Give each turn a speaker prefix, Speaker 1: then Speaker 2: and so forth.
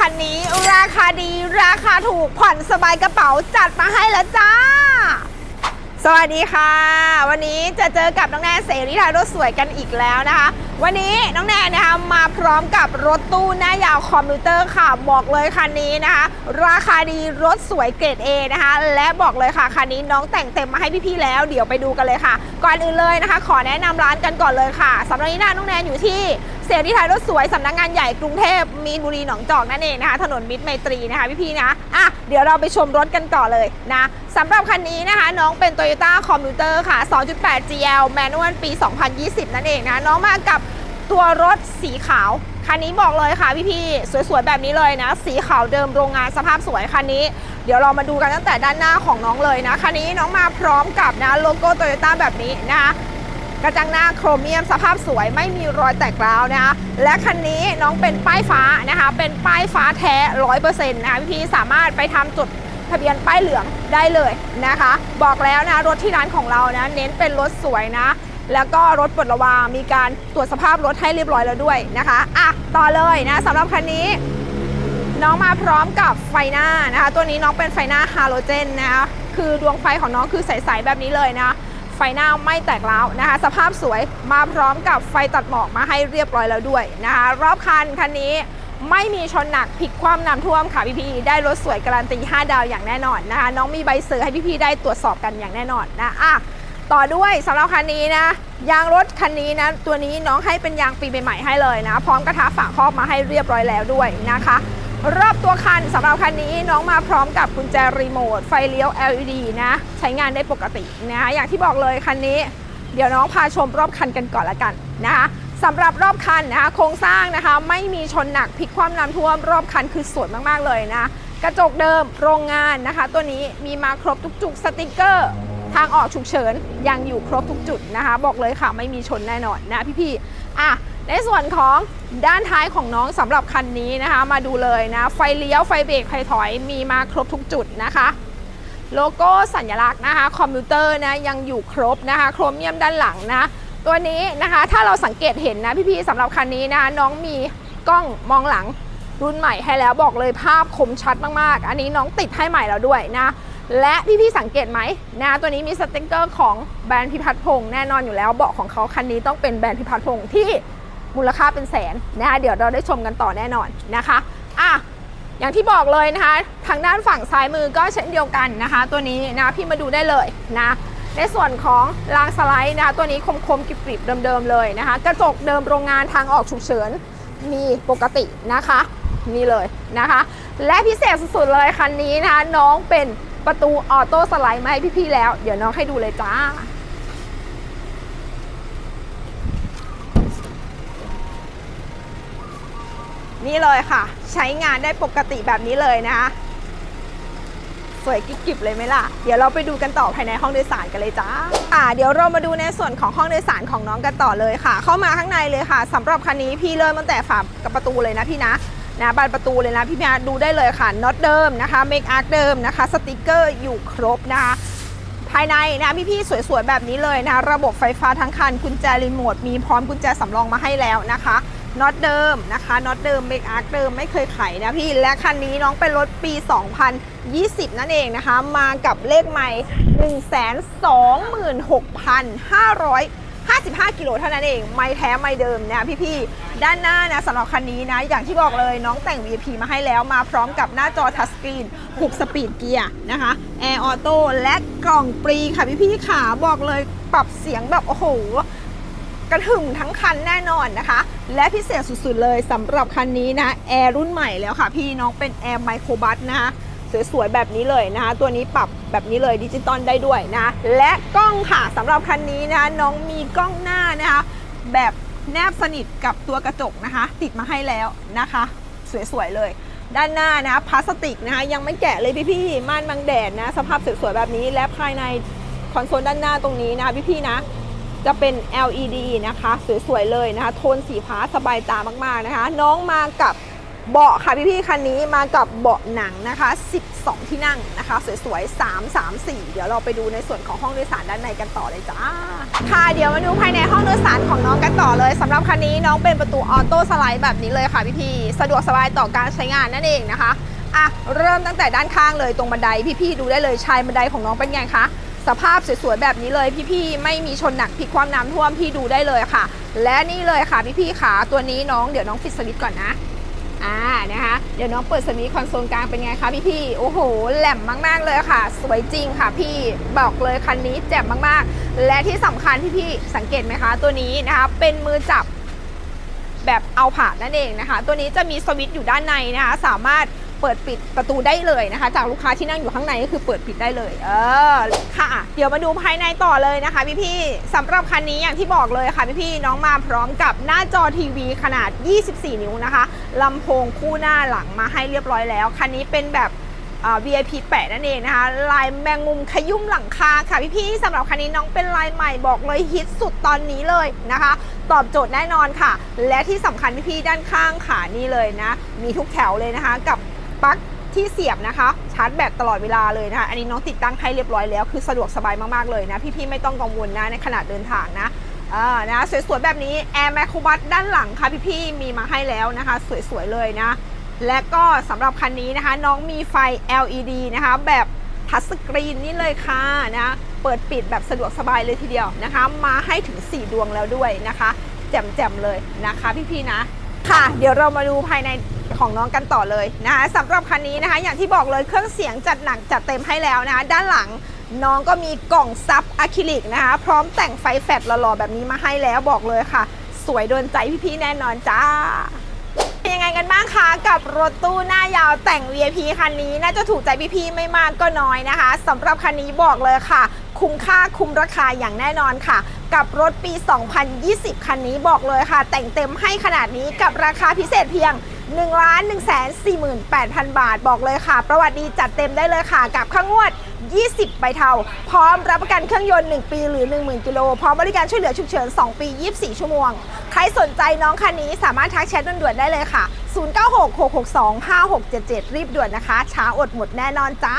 Speaker 1: คันนี้ราคาดีราคาถูกผ่อนสบายกระเป๋าจัดมาให้แล้วจ้า สวัสดีค่ะ วันนี้จะเจอกับน้องแนนเสรีไทยรถสวยกันอีกแล้วนะคะ วันนี้น้องแนนนะคะมาพร้อมกับรถตู้หน้ายาวคอมพิวเตอร์ค่ะบอกเลยคันนี้นะคะ ราคาดีรถสวยเกรด A นะคะ และบอกเลยค่ะคันนี้น้องแต่งเต็มมาให้พี่ๆแล้วเดี๋ยวไปดูกันเลยค่ะ ก่อนอื่นเลยนะคะ ขอแนะนำร้านกันก่อนเลยค่ะสำหรับนี้นะน้องแนนอยู่ที่ เสรีไทยรถสวยสำนักงานใหญ่กรุงเทพมีนบุรีหนองจอกนั่นเองนะคะถนนมิตรไมตรีนะคะพี่ๆนะอะเดี๋ยวเราไปชมรถกันก่อนเลยนะสำหรับคันนี้นะคะ น้องเป็น Toyota Commuter ค่ะ 2.8 GL Manual ปี 2020 นั่นเองนะน้องมากับตัวรถสีขาว คันนี้บอกเลยค่ะพี่ๆสวยๆแบบนี้เลยนะ สีขาวเดิมโรงงานสภาพสวยคันนี้ เดี๋ยวเรามาดูกันตั้งแต่ด้านหน้าของน้องเลยนะคันนี้น้องมาพร้อมกับนะโลโก้โตโยต้าแบบนี้นะคะ กระจังหน้าโครเมียมสภาพสวยไม่มีรอยแตกร้าวนะคะและคันนี้น้องเป็นป้ายฟ้านะคะ เป็นป้ายฟ้าแท้ร้อยเปอร์เซ็นต์นะคะพี่ๆสามารถไปทำจดทะเบียนป้ายเหลืองได้เลยนะคะ บอกแล้วนะรถที่ร้านของเรานะเน้นเป็นรถสวยนะ แล้วก็รถปลดระวามีการตรวจสภาพรถให้เรียบร้อยแล้วด้วยนะคะอะต่อเลยนะสำหรับคันนี้ น้องมาพร้อมกับไฟหน้านะคะ ตัวนี้น้องเป็นไฟหน้าฮาโลเจนนะคะคือดวงไฟของน้องคือใสๆแบบนี้เลยนะ ไฟหน้าไม่แตกร้าวนะคะ สภาพสวยมาพร้อมกับไฟตัดหมอกมาให้เรียบร้อยแล้วด้วยนะคะ รอบคันคันนี้ไม่มีชนหนักพลิกคว่ำน้ำท่วมค่ะพี่พีได้รถสวยการันตี 5 ดาวอย่างแน่นอนนะคะ น้องมีใบเซอร์ให้พี่พีได้ตรวจสอบกันอย่างแน่นอนนะอะต่อด้วยสำหรับคันนี้นะยางรถคันนี้นะตัวนี้น้องให้เป็นยางปีใหม่ให้เลยนะ พร้อมกระทะฝาครอบมาให้เรียบร้อยแล้วด้วยนะคะ รอบตัวคันสำหรับคันนี้น้องมาพร้อมกับกุญแจรีโมท ไฟเลี้ยว LED นะ ใช้งานได้ปกตินะคะอย่างที่บอกเลยคันนี้ เดี๋ยวน้องพาชมรอบคันกันก่อนละกันนะคะสำหรับรอบคันนะคะโครงสร้างนะคะไม่มีชนหนักพลิกคว่ำน้ำท่วมรอบคันคือสวยมากๆเลยนะ กระจกเดิมโรงงานนะคะ ตัวนี้มีมาครบทุกจุดสติกเกอร์ ทางออกฉุกเฉินยังอยู่ครบทุกจุดนะคะ บอกเลยค่ะไม่มีชนแน่นอนนะพี่ๆอะ ในส่วนของด้านท้ายของน้องสำหรับคันนี้นะคะ มาดูเลยนะ ไฟเลี้ยวไฟเบรกไฟถอยมีมาครบทุกจุดนะคะ โลโก้สัญลักษณ์นะคะ คอมพิวเตอร์นะยังอยู่ครบนะคะ โครเมียมด้านหลังนะ ตัวนี้นะคะถ้าเราสังเกตเห็นนะพี่ๆสำหรับคันนี้นะคะน้องมีกล้องมองหลังรุ่นใหม่ให้แล้วบอกเลยภาพคมชัดมากๆ อันนี้น้องติดให้ใหม่แล้วด้วยนะ และพี่ๆสังเกตไหมนะตัวนี้มีสติกเกอร์ของแบรนด์พิพัฒน์พงษ์แน่นอนอยู่แล้วเบาะของเขาคันนี้ต้องเป็นแบรนด์พิพัฒน์พงษ์ที่ มูลค่าเป็นแสนนะคะเดี๋ยวเราได้ชมกันต่อแน่นอนนะคะอะอย่างที่บอกเลยนะคะ ทางด้านฝั่งซ้ายมือก็เช่นเดียวกันนะคะ ตัวนี้นะพี่มาดูได้เลยนะ ในส่วนของรางสไลด์นะคะตัวนี้คมๆกริบๆเดิมๆเลยนะคะ กระจกเดิมโรงงานทางออกฉุกเฉินมีปกตินะคะนี่เลยนะคะ และพิเศษสุดๆเลยคันนี้นะคะน้องเป็นประตูออโต้สไลด์มาให้พี่ๆแล้ว เดี๋ยวน้องให้ดูเลยจ้า นี่เลยค่ะ ใช้งานได้ปกติแบบนี้เลยนะคะ สวยกิ๊บๆเลยไหมล่ะ เดี๋ยวเราไปดูกันต่อภายในห้องโดยสารกันเลยจ้าอ่าเดี๋ยวเรามาดูในส่วนของห้องโดยสารของน้องกันต่อเลยค่ะ เข้ามาข้างในเลยค่ะสำหรับคันนี้พี่เริ่มตั้งแต่ฝากับประตูเลยนะพี่นะนะบานประตูเลยนะพี่พี่อาดูได้เลยค่ะน็อตเดิมนะคะเมคอาร์คเดิมนะคะสติกเกอร์อยู่ครบนะคะภายในนะพี่ๆสวยๆแบบนี้เลยนะระบบไฟฟ้าทั้งคันกุญแจรีโมทมีพร้อมกุญแจสำรองมาให้แล้วนะคะ น็อตเดิมนะคะน็อตเดิมเมคอาร์คเดิมไม่เคยไขนะพี่ และคันนี้น้องเป็นรถปี 2020 นั่นเองนะคะ มากับเลขใหม่ 126,500 55 กิโลเท่านั้นเอง ไม่แท้ไม่เดิมนะพี่ๆ ด้านหน้านะสำหรับคันนี้นะ อย่างที่บอกเลยน้องแต่ง VIP มาให้แล้วมาพร้อมกับหน้าจอทัชสกรีน6สปีดเกียร์นะคะแอร์ออโต้และกล่องปรีค่ะพี่ๆขาบอกเลยปรับเสียงแบบโอ้โห กระหึ่มทั้งคันแน่นอนนะคะ และพิเศษสุดๆเลยสำหรับคันนี้นะแอร์รุ่นใหม่แล้วค่ะ พี่น้องเป็นแอร์ไมโครบัสนะคะสวยๆแบบนี้เลยนะคะ ตัวนี้ปรับแบบนี้เลยดิจิตอลได้ด้วยนะ และกล้องค่ะสำหรับคันนี้นะน้องมีกล้องหน้านะคะ แบบแนบสนิทกับตัวกระจกนะคะ ติดมาให้แล้วนะคะ สวยๆเลย ด้านหน้านะพลาสติกนะคะยังไม่แกะเลยพี่ๆม่านบังแดดนะ สภาพสวยๆแบบนี้และภายในคอนโซลด้านหน้าตรงนี้นะคะพี่ๆนะ จะเป็น LED นะคะ สวยๆเลยนะคะ โทนสีฟ้าสบายตามากๆนะคะ น้องมากับเบาะค่ะพี่ๆคันนี้มากับเบาะหนังนะคะ 12 ที่นั่งนะคะ สวยๆ 3 3 4 เดี๋ยวเราไปดูในส่วนของห้องโดยสารด้านในกันต่อเลยจ้า ค่ะเดี๋ยวมาดูภายในห้องโดยสารของน้องกันต่อเลยสำหรับคันนี้น้องเป็นประตูออโต้สไลด์แบบนี้เลยค่ะพี่ๆสะดวกสบายต่อการใช้งานนั่นเองนะคะอะเริ่มตั้งแต่ด้านข้างเลยตรงบันไดพี่ๆดูได้เลยชายบันไดของน้องเป็นไงคะ สภาพสวยๆแบบนี้เลยพี่ๆไม่มีชนหนักพลิกความน้ำท่วมพี่ดูได้เลยค่ะ และนี่เลยค่ะพี่ๆขาตัวนี้น้องเดี๋ยวน้องปิดสวิตก่อนนะอ่านะคะเดี๋ยวน้องเปิดสวิตคอนโซลกลางเป็นไงคะพี่พี่ๆโอ้โหแหลมมากๆเลยค่ะ สวยจริงค่ะพี่บอกเลยคันนี้แจ่มมากๆ และที่สำคัญพี่พี่ๆสังเกตไหมคะ ตัวนี้นะคะเป็นมือจับแบบเอาผ่านนั่นเองนะคะ ตัวนี้จะมีสวิตช์อยู่ด้านในนะคะสามารถ เปิดปิดประตูได้เลยนะคะ จากลูกค้าที่นั่งอยู่ข้างในก็คือเปิดปิดได้เลย เออค่ะ เดี๋ยวมาดูภายในต่อเลยนะคะพี่พี่สำหรับคันนี้อย่างที่บอกเลยค่ะพี่พี่น้องมาพร้อมกับหน้าจอทีวีขนาด 24 นิ้วนะคะลำโพงคู่หน้าหลังมาให้เรียบร้อยแล้ว คันนี้เป็นแบบอ่า VIP แปะนั่นเองนะคะ ลายแมงมุมขยุ่มหลังคาค่ะพี่ๆสำหรับคันนี้น้องเป็นลายใหม่บอกเลยฮิตสุดตอนนี้เลยนะคะ ตอบโจทย์แน่นอนค่ะ และที่สำคัญพี่ๆด้านข้างขานี่เลยนะ มีทุกแถวเลยนะคะ กับ ปลั๊กที่เสียบนะคะ ชาร์จแบตตลอดเวลาเลยนะคะ อันนี้น้องติดตั้งให้เรียบร้อยแล้ว คือสะดวกสบายมาก ๆ เลยนะ พี่ ๆ ไม่ต้องกังวลนะ ในขณะเดินทางนะอ่านะสวย ๆ แบบนี้ Air m a c บั s ด้านหลังค่ะ พี่ๆมีมาให้แล้วนะคะ สวย ๆ เลยนะ และก็สำหรับคันนี้นะคะ น้องมีไฟ LED นะคะ แบบทัชสกรีนนี่เลยค่ะนะเปิดปิดแบบสะดวกสบายเลยทีเดียวนะคะ มาให้ถึง 4 ดวงแล้วด้วยนะคะ แจ่มๆเลยนะคะ พี่ๆนะ ค่ะ เดี๋ยวเรามาดูภายในของน้องกันต่อเลยนะคะสำหรับคันนี้นะคะ อย่างที่บอกเลยเครื่องเสียงจัดหนักจัดเต็มให้แล้วนะคะด้านหลังน้องก็มีกล่องซับอะคริลิกนะคะ พร้อมแต่งไฟแฟลชหล่อๆแบบนี้มาให้แล้วบอกเลยค่ะ สวยโดนใจพี่ๆแน่นอนจ้าเป็นยังไงกันบ้างคะกับรถตู้หน้ายาวแต่ง VIP คันนี้น่าจะถูกใจพี่ๆไม่มากก็น้อยนะคะสำหรับคันนี้บอกเลยค่ะ คุ้มค่าคุ้มราคาอย่างแน่นอนค่ะ กับรถปี 2020 คันนี้บอกเลยค่ะ แต่งเต็มให้ขนาดนี้กับราคาพิเศษเพียง 1 1 4 8 0 0 0 บาทบอกเลยค่ะ ประวัติดีจัดเต็มได้เลยค่ะ กับข้างวด 20 ใบเทา พร้อมรับประกันเครื่องยนต์ 1 ปีหรือ 10,000 กิโล พร้อมบริการช่วยเหลือฉุกเฉิน 2 ปี 24 ชั่วโมง ใครสนใจน้องคันนี้สามารถทักแชทด่วนๆได้เลยค่ะ 0966625677 รีบด่วนนะคะ ช้าอดหมดแน่นอนจ้า